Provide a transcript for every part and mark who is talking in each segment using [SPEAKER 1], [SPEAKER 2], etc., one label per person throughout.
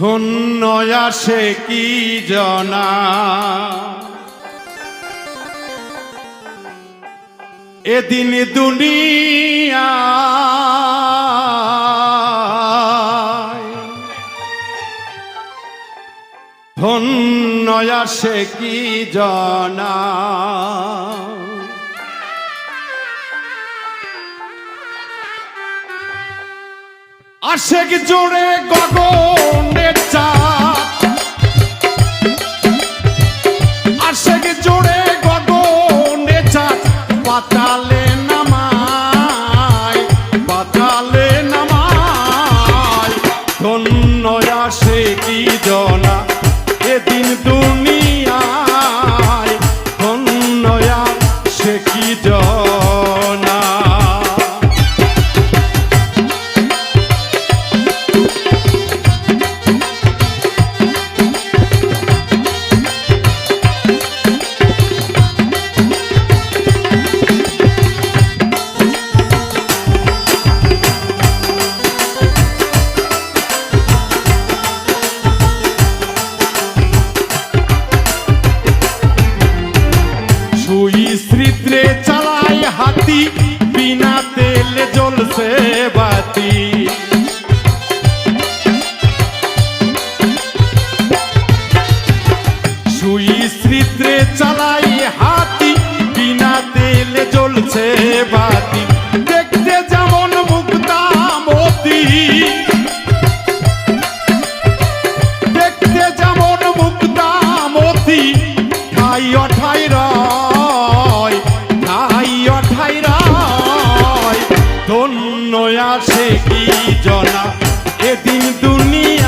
[SPEAKER 1] ধন্য আসে কি জনা? এদিন দুনিয়া ধন্য আসে কি জনা? আশেক জোড়ে গগনে selector হাতি বিনা তেল জ্বলছে বাতি সুই স্মৃত্রে চালাই হাতি বিনা তেল জ্বলছে বাতি কি জনা এদিন দুনিয়ায়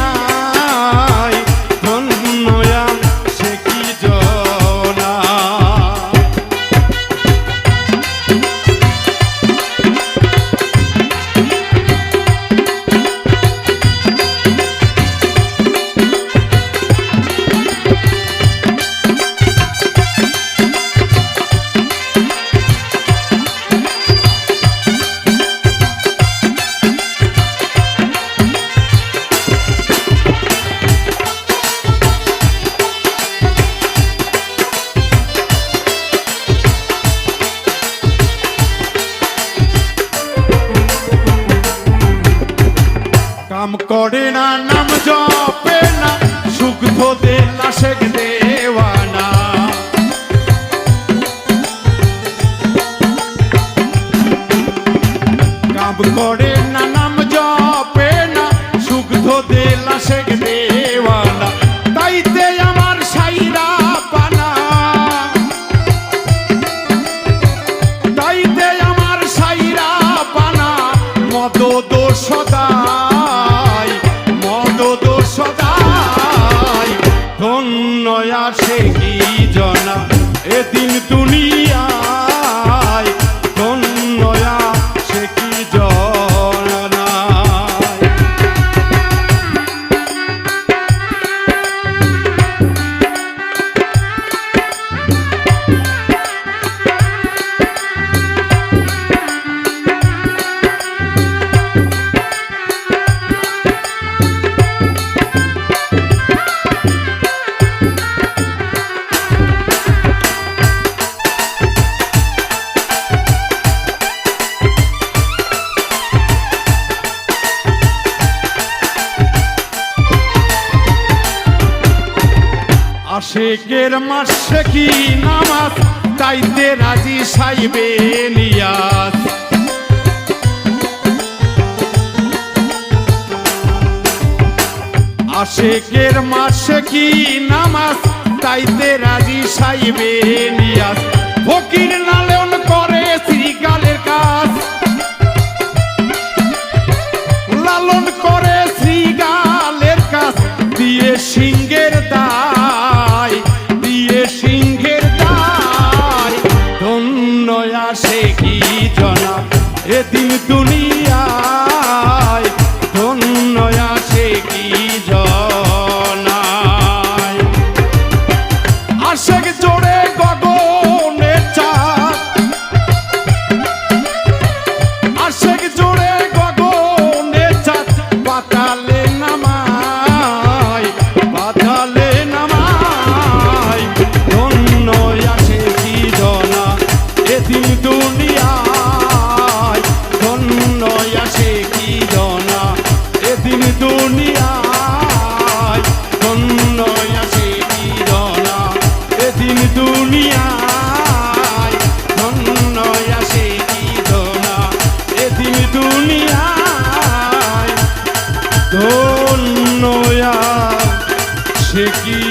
[SPEAKER 1] কাম করে না, নাম জপে না, সুখ ধোদে লাশেক দেওয়ানা। কাম করে না, নাম জপে না, সুখ ধোদে লাশেক দেওয়ানা। তাইতে আমার সাইরা পানা। তাইতে আমার সাইরা পানা। মদ দোষদাই আশেকের মাসে কি নামাজ? তাইতে রাজি সাইবে নিয়াস আশেকের মাসে কি নামাজ? তাইতে রাজি সাইবে নিয়াস ফকির লালন করে শ্রীকালের কাজ। লালন করে আসে কি জনা? এদিন দুনিয়ায় এদিন দুনিয়ায় ধন্য আসে কি ধনা? এদিন দুনিয়ায় ধন্য সে কি